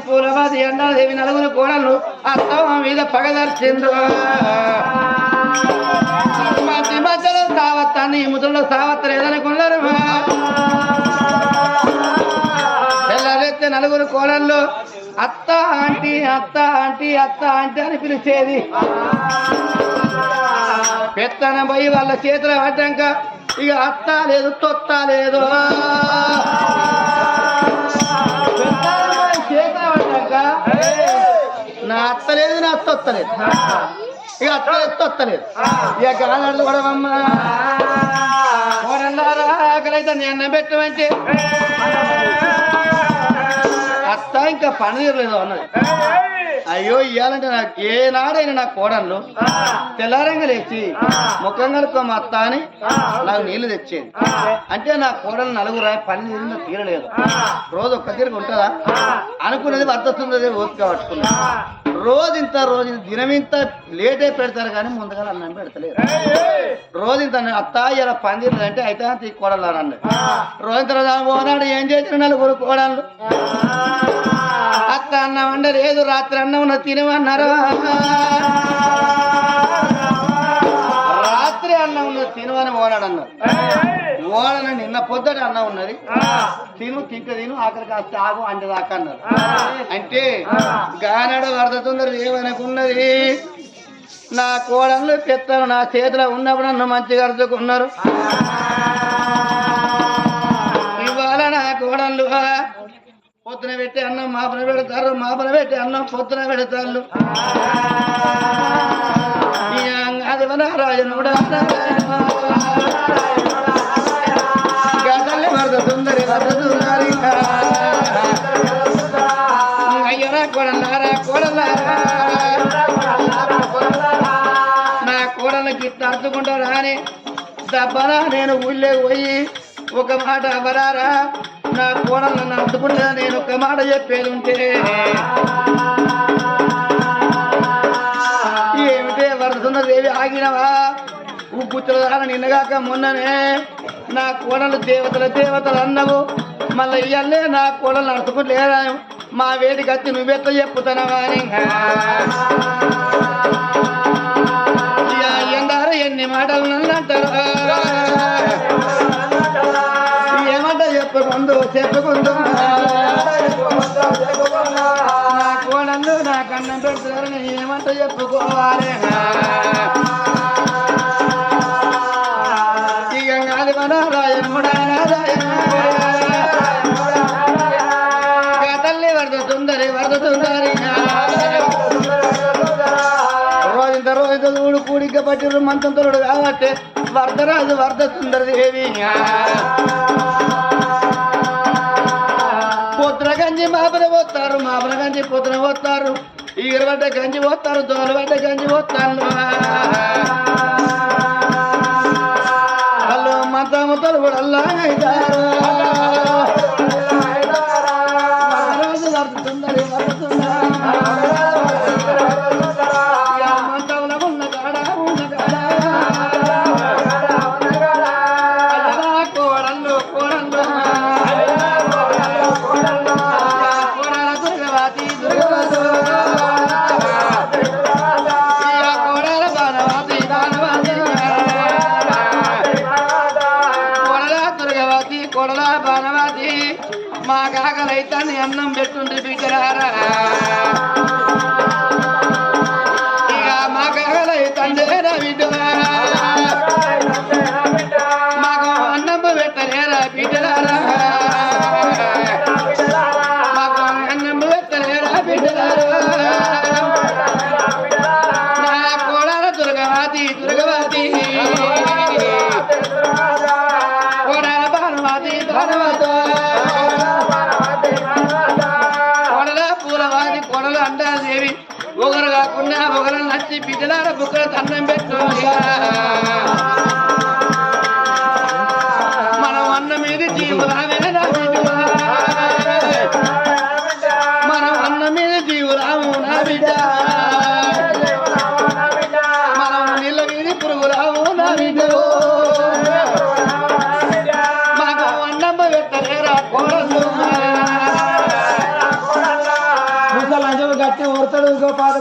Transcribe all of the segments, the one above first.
దుర్గవతి పూలవాది పూలవతి నలుగురు కోడలు అత్తమ్మ మీద పగదర్చిండ్రు మధ్య మధ్యలో సావత్తాన్ని ముద్రలో సావత్త లేదనుకున్నారు తెల్లరెత్తే నలుగురు కోడళ్ళు అత్త ఆంటీ అత్త ఆంటీ అత్త ఆంటీ అని పిలిచేది. పెత్తన పోయి వాళ్ళ చేతులు పడ్డాక ఇక అత్త లేదు తొత్త లేదు. నా అత్త లేదు నా తొత్త లేదు ఇక అత్త లేదు తొత్త లేదు ఇక కాలాడు కూడా అమ్మ ఆకలైతే నేను పెట్టమంటే. అత్త ఇంకా పని తీరలేదు అన్నది. అయ్యో ఇయ్యాలంటే నాకు ఏనాడైనా నా కోడళ్ళు తెల్లారంగా లేచి ముఖం కడుక్కో మా అత్త అని నాకు నీళ్ళు తెచ్చేది అంటే నా కోడలు నలుగురు పని తీరిన తీరలేదు. రోజు ఒక్క తీరుగా ఉంటుందా? అనుకున్నది వర్తస్తుంది ఓపిక పట్టుకున్నా రోజు ఇంత రోజు దినం ఇంత లేటే పెడతారు కానీ ముందుగా అన్నం పెడతలేరు రోజు ఇంత అత్త ఇలా పని తీరదంటే అయితే అంత కోడలు అన్నది రోజు రోజు పోనాడు ఏం చేసిన నలుగురు కోడళ్ళు? అత్త అన్నం అంటే లేదు రాత్రి అన్నం ఉన్న తినమన్నారు రాత్రి అన్నం ఉన్నది తినవని ఓనాడు అన్నారు. ఓడన నిన్న పొద్దుట అన్నం ఉన్నది. తిను తింక తిను ఆఖరి కాస్త ఆగు అంటే దాకా అన్నారు. అంటే గానాడు వరదతుందరు ఏమనుకున్నది నా కోడళ్ళు పెత్తను నా చేతిలో ఉన్నప్పుడు నన్ను మంచిగా అరుచుకున్నారు. ఇవాళ నా కోడళ్ళు పొద్దున పెట్టి అన్నం మాపన పెడతారు మాపన పెట్టి అన్నం పొద్దున పెడతారు. అది నారాయణ కూడా గదల్ని వరద సుందరి వరద సుందరి అయ్యో కొడలారా నా కోడలకి గిట్ట అర్థకుంటారా అని దబ్బరా నేను ఊళ్ళో పోయి ఒక మాట అవరారా నా కోడలు నన్ను నేను ఒక మాట చెప్పేది ఉంటే ఏమిటే వరసున్న దేవి ఆగినవా? ఉప్పుచ్చుల నిన్నగాక మొన్ననే నా కోడలు దేవతల దేవతలు అన్నవు. మళ్ళీ ఇయ్యలే నా కోడలు నడుచుకుంటలేదా మా వేడి వచ్చి నువ్వెట్లా చెప్పుతున్నావా అని. ఎన్ని మాటలు నన్ను అంటారు? చెప్పుకుందు చెప్పుకుందు నా కోడళ్ళు నా కన్నం పెడుతున్నారని నేను ఏమంట చెప్పుకోవాలి. ఇక కాదు మన రాయముడా తల్లి వరద సుందరి వరద సుందరి చూడు కూడిక తోడు కాబట్టి వరదరాజు వరద సుందరదేవి గంజి మాపన పోతారు మాపన గంజి పొద్దున పోతారు. ఈగరబడ్డ గంజి పోతారు దోలబడ్డ గంజి పోతారు. వాళ్ళు మంత ముద్దలు కూడా అల్లా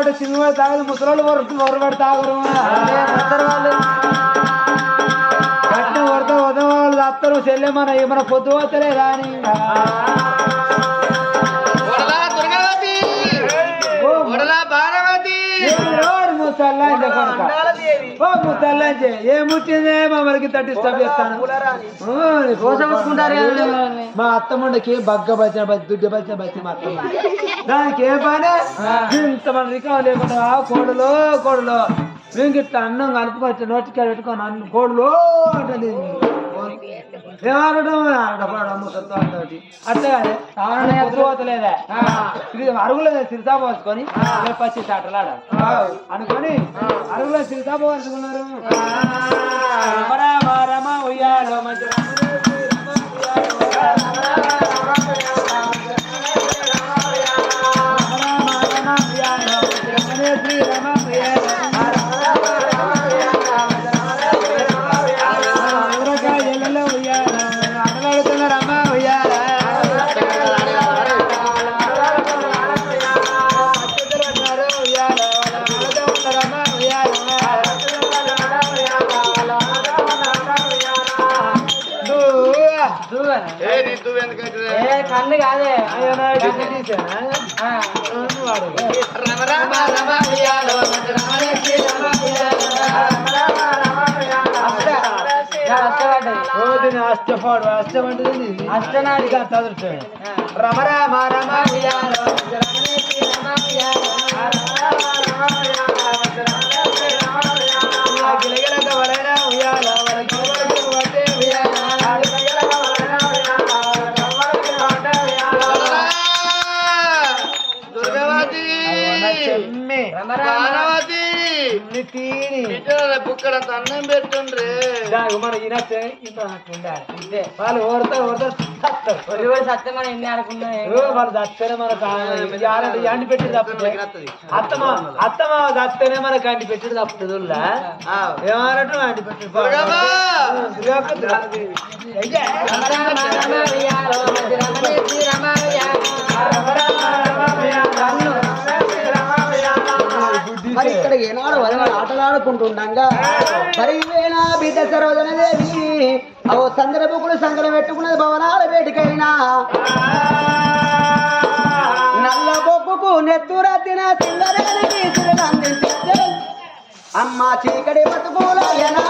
ఇంకో పాతపడి సినిమా తాగదు ముసలోళ్ళు ఊరబడి తాగరు. వాళ్ళు. గట్టి ఊరత ఉదయం వాళ్ళు అత్తరు చెల్లె మన మన పొద్దు పోతలే రాని ముసల్లా కొడతా ఓ ముసల్లాంచే ఏ ముట్టిందే మమ్మల్ని తట్టి స్టప్ చేస్తాను. మా అత్తమ్మకి బగ్గ బచ్చిన బచ్చి దుడ్డ బచ్చిన బచ్చి మా అత్తమ్మ దానికి ఏ పని? ఇంత మన రికాం లేకుండా కోడులో కోడులో. మేము ఇట్లా అన్నం కలుపుకొచ్చి నోటికాయ పెట్టుకొని అన్నం కోడులో అంటుంది. పోతలేదా ఇది అరుగులో సిరితా పోసుకొని పచ్చి చాటలాడ అనుకొని అరుగులో సిరితా పోసుకున్నారు రమ రమ ఉయ్యాలో మంచి కన్ను కాదే రమ రమ రమ ఉయ్యాలో రమ అష్టపాడు చదువుతాడు రమ రామ రమ ఉయ్యాలో వలైన ఉయ్యాలో వలకి వలకి తీని బిడ్డల బుక్కడంత అన్నం పెట్టుండ్రే మన ఉండాలి వాళ్ళు ఓడతా ఓడతా ఒరివడి సత్యం మనం ఎన్ని అనుకున్నాయి వాళ్ళు దత్తనే మనకు ఎండి పెట్టి తప్పుతుంది అత్తమ అత్తమ దత్తనే మనకు అండి పెట్టి తప్పుతుంది ఏమన్నట్టు అండి పెట్టి దుర్గమ్మ! మరి ఇక్కడ ఏనాడు వదనాలు ఆటలాడుకుంటుండగా. మరి వేళ బిడ్డ సరోజనదేవి? అవో సందర్భకుడు సంకలం పెట్టుకున్నది భవనాల వేటికైనా. నల్ల బొక్కుకు నెత్తురద్దిన చిల్లరగలిగి అందించే. అమ్మ చీకటి బతుకులయనా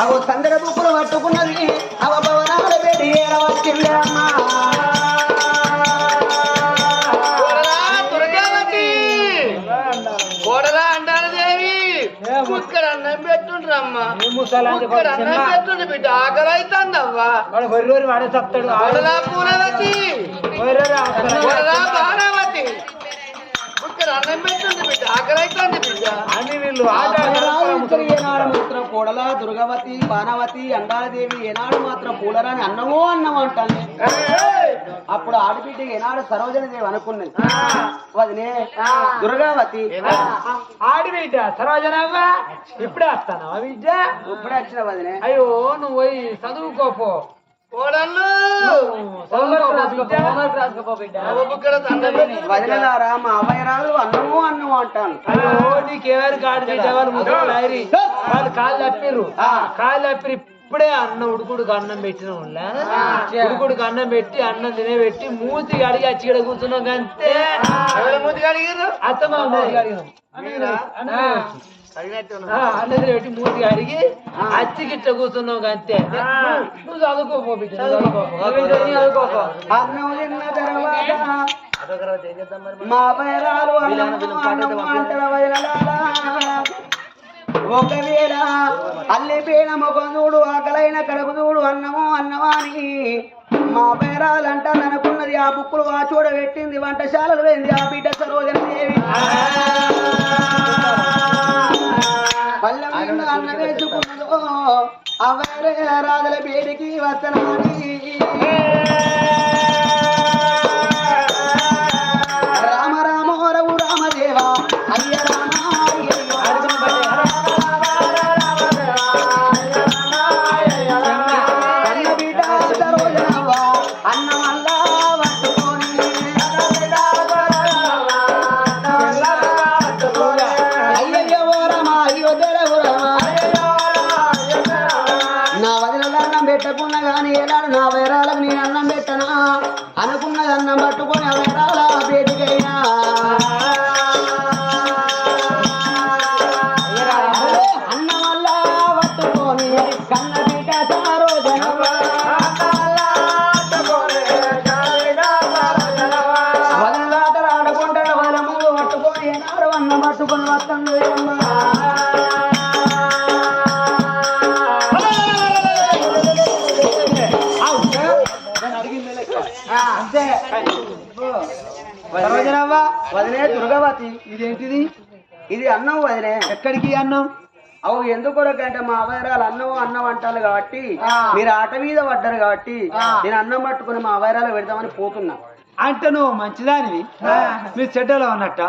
అగో సందర బుక్కులు పట్టుకున్నది. అవ భవనాల పెట్టి వచ్చింది అమ్మా. బిడ్డ. ఆకలి అవుతుందవ్వా వాడు వరి వాడే చెప్తాడు కోడలా అన్నం పెట్టుండ్రు బిడ్డ ఆకలి అవుతుంది బిడ్డ అని వీళ్ళు ఆట ఆడరాజు ఏనాడు మాత్రం కోడల దుర్గవతి బాణవతి అండాలదేవి ఏనాడు మాత్రం పూలరాని అన్నమో అన్నం అంటాను అప్పుడు ఆడబిడ్డ ఏనాడు సరోజన దేవి అనుకున్నది వదినే దుర్గావతి. ఆడి బిడ్డ సరోజనవ్వ ఇప్పుడే వస్తాను బిడ్డ ఇప్పుడే వచ్చిన వదినే. అయ్యో నువ్వు పోయి చదువుకోపో. అన్నము అంటాను. వాళ్ళు కాలు తప్పిర్రు. తప్పిరు ఇప్పుడే అన్నం ఉడుకుడుకు అన్నం పెట్టిన ఉడుకుడుకు అన్నం పెట్టి అన్నం తినే పెట్టి మూతి అడిగి అచ్చి ఇక్కడ కూర్చున్నాం అంతే మూతి అడిగారు అత్తమ్మ మూతి అడిగారు అన్నది పెట్టి అడిగి అచ్చి గిట్ట కూర్చున్నావు అంతే. నువ్వు చదువుకోపో బిడ్డ అల్లి అన్నం తిన్న చూడు ఆకలైన కడుపు చూడు అన్నము అన్నవానికి మా పేరాలంట అనుకున్నది ఆ బుక్కులు ఆ చూడబెట్టింది వంటశాలలు వేయింది ఆ బిడ్డ సరోజన దేవి. అన్న వేసుకున్నదో అవరే రాగల పేరుకి వస్తనాని ఇది అన్నం వదిలే ఎక్కడికి అన్నం? అవు ఎందుకొరకంటే మా అవైరాలు అన్నం అన్నం అంటారు కాబట్టి మీరు ఆట మీద పడ్డారు కాబట్టి నేను అన్నం పట్టుకుని మా అవైరాలు పెడదామని పోతున్నా. అంటే నువ్వు మంచిదానివి మీ చెడ్డలో అన్నట్ట.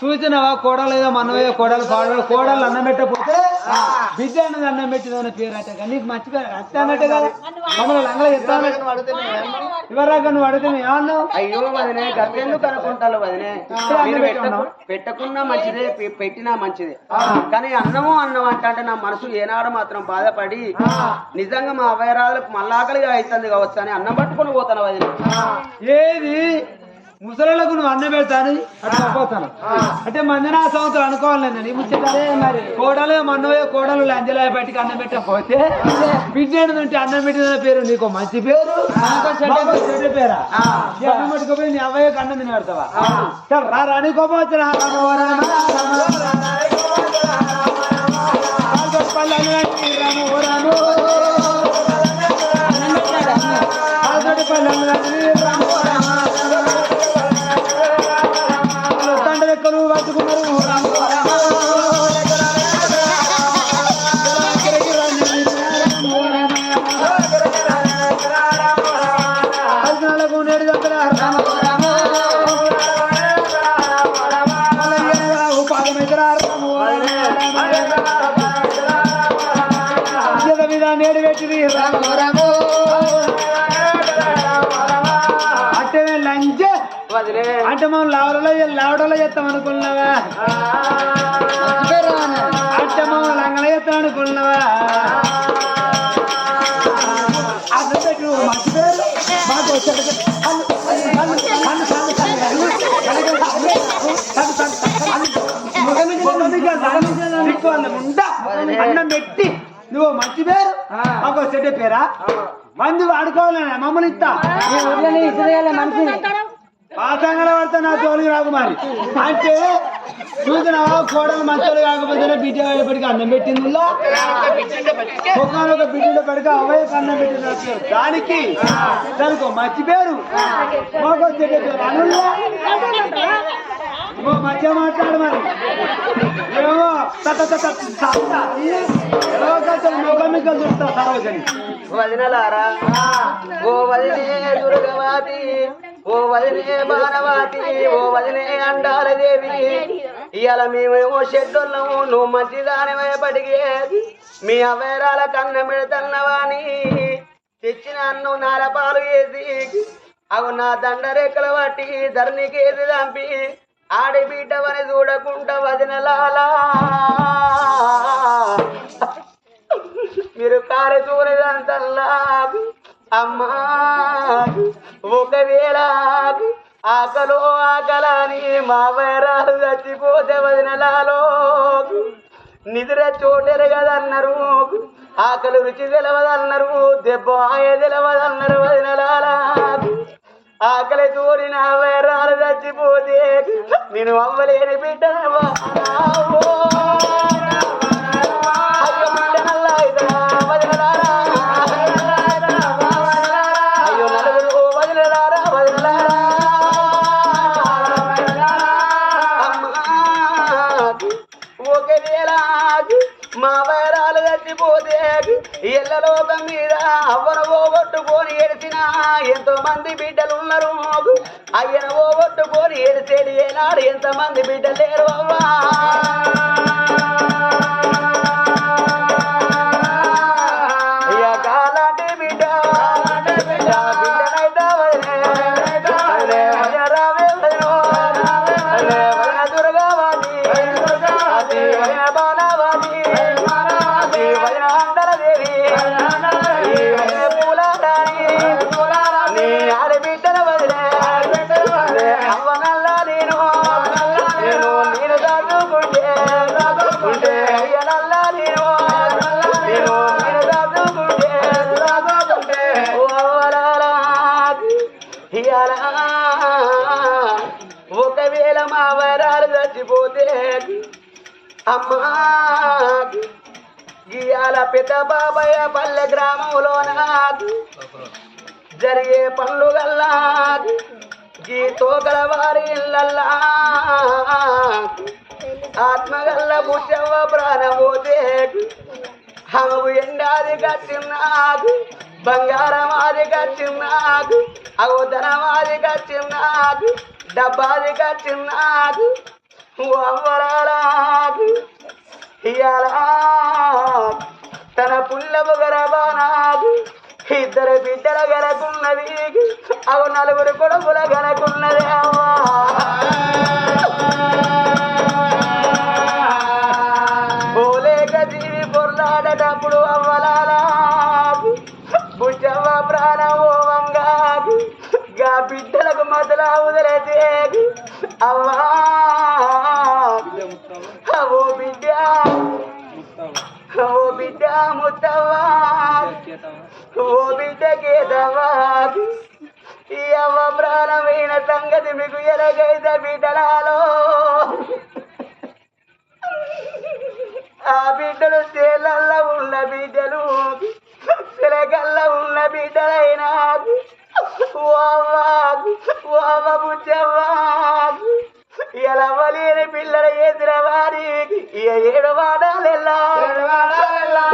సూచనవా కోడలు ఏదో కోడలు కోడలు కోడలు అన్నం పెట్టకపోతే బిడ్డ అన్నది అన్నం పెట్టిందని పేరు అంటే కానీ నీకు మంచి పేరు అంతే అన్నట్టే కదా. మమ్మల్ని లంగల చెప్తాను ఇవరాక నువ్వు అడిగితే మేము. ఏమన్నావు? అయ్యో వదినే గద్దెందుకు అనుకుంటారు వదినే? పెట్టకున్నా మంచిదే పె- పెట్టినా మంచిదే. కానీ అన్నము అన్నం అంటే నా మనసు ఏనాడు మాత్రం బాధపడి నిజంగా మా అవైరాలకు మళ్ళాకలిగా అవుతుంది కావచ్చు అని అన్నం పట్టుకొని పోతాను వదిన. ఏది? ముసలకు నువ్వు అన్నం పెడతాను అట్లా పోతాను అంటే మందినా సంవత్సరం అనుకోవాలి నేను మరి కోడలు మన్నవే కోడలు లంజలాయ బయటికి అన్నం పెట్టకపోతే బిడ్డ ఉంటే అన్నం పెట్టిన పేరు నీకు మంచి పేరు చెడ్డ పేరా ఈ అన్నం పెట్టుకోపోయి నీ అవ్వయ్యకు అన్నం తిని పెడతావా సరే రా రాని కోపం వచ్చిన పట్టుకున్నారు పట్టుకున్నారు నేడు పెట్టింది రామో రామో అంటే మనం లావడలో లావడలో చేస్తాం అనుకున్నావా అంటే మనం లంగలో చేస్తాం అనుకున్నావా అన్నం పెట్టి నువ్వు మంచి పేరు ఒక చెడ్డ పేరా మందు ఆడుకోవాలన్నా మమ్మల్ని ఇస్తా మనిషిని పాతంగా పడితే నా తోలికి రాకు మరి. అంటే చూసినావా కోడలు మంచోలు కాకపోతేనే బిడ్డ ఎప్పటికీ అన్నం పెట్టింది ఒక బిడ్డ పడిక అవయ్యకు అన్నం పెట్టిన దానికి దానికి మంచి పేరు మాకు చెడ్డ పేరు అనుల్లా ఓ మధ్య మాట్లాడు మరి. ఏమో తత చూస్తా సరోజని వదినలారా ఓ వదినే దుర్గవాతి ఓ వదినే బాలవాటి ఓ వదినే అండాల దేవి. ఇవాళ మేమేమో షెడ్డున్నాము నువ్వు మంచిదానివైపటికి మీ అవేరాల కన్న పెడుతున్నవాని తెచ్చిన అన్నం నారపాలు వేసి అవు నా దండరెక్కల వాటి ధరణికేసి చంపి ఆడిబిడ్డవని చూడకుండా వదినలాలా మీరు కారు చూడదంతల్లా. అమ్మా ఒకవేళ ఆకలో ఆకలని మా వైరాలు చచ్చిపోతే వదినలాలో నిద్ర చోటరు కదన్నారు ఆకలి రుచి తెలవదన్నారు దెబ్బ ఆయ తెలవదన్నారు వదినలాలా ఆకలి దూరిన వైరాలు చచ్చిపోతే నేను అవ్వలేని బిడ్డనవా ఒకవేళ మా వైరాలు చచ్చిపోతే ఎల్లలోకం మీద అవ్వన పోగొట్టుకొని ఎడిసిన ఎంతో మంది బిడ్డలు ఉన్నారు అయ్యన పోగొట్టుకొని ఎడిసేది ఏనాడు ఎంతమంది బిడ్డలు లేరు అవ్వా. అమ్మా గీయాల పెద్ద బాబయ్య పల్లె గ్రామంలోన జరిగే పనులు గల్లా గీ తోకల వారి ఇళ్ళల్లా ఆత్మగల్ల బుచ్చవ్వ ప్రాణమోతే హంగు ఎండాది కచ్చిన్నాకు బంగారం ఆది కచ్చిన్నాకు అగోదనం ఆది కచ్చిన్నాకు డబ్బాది కచ్చిన్నాకు తన పుల్లపు గరబానాకు ఇద్దరు బిడ్డల గనకున్నది అవు నలుగురు కొడుకుల గనకున్నది అమ్మా పోలేక జీవి పొర్లాడేటప్పుడు అవ్వలాలా బుజ్జవ్వ ప్రాణమోవంగా గా బిడ్డలకు మదలా వదిలేదే అవ్వా ఓ బిడ్డ. ఓ బిడ్డ ముత్తవా. ఓ బిడ్డ కేదవ్వా ఈ అవ్వ ప్రాణమైన సంగతి మీకు ఎలాగైతే బిడ్డలాలో. ఆ బిడ్డలు చేలల్లో ఉన్న బిడ్డలు సిలకల్ల ఉన్న బిడ్డలైనా. ఓ అవ్వ ఓ అవ్వ బుచ్చవ్వా ఎలవలేని పిల్లల ఎదురవారికి ఏడవాడాలెల్లా ఏడవాడాలెల్లా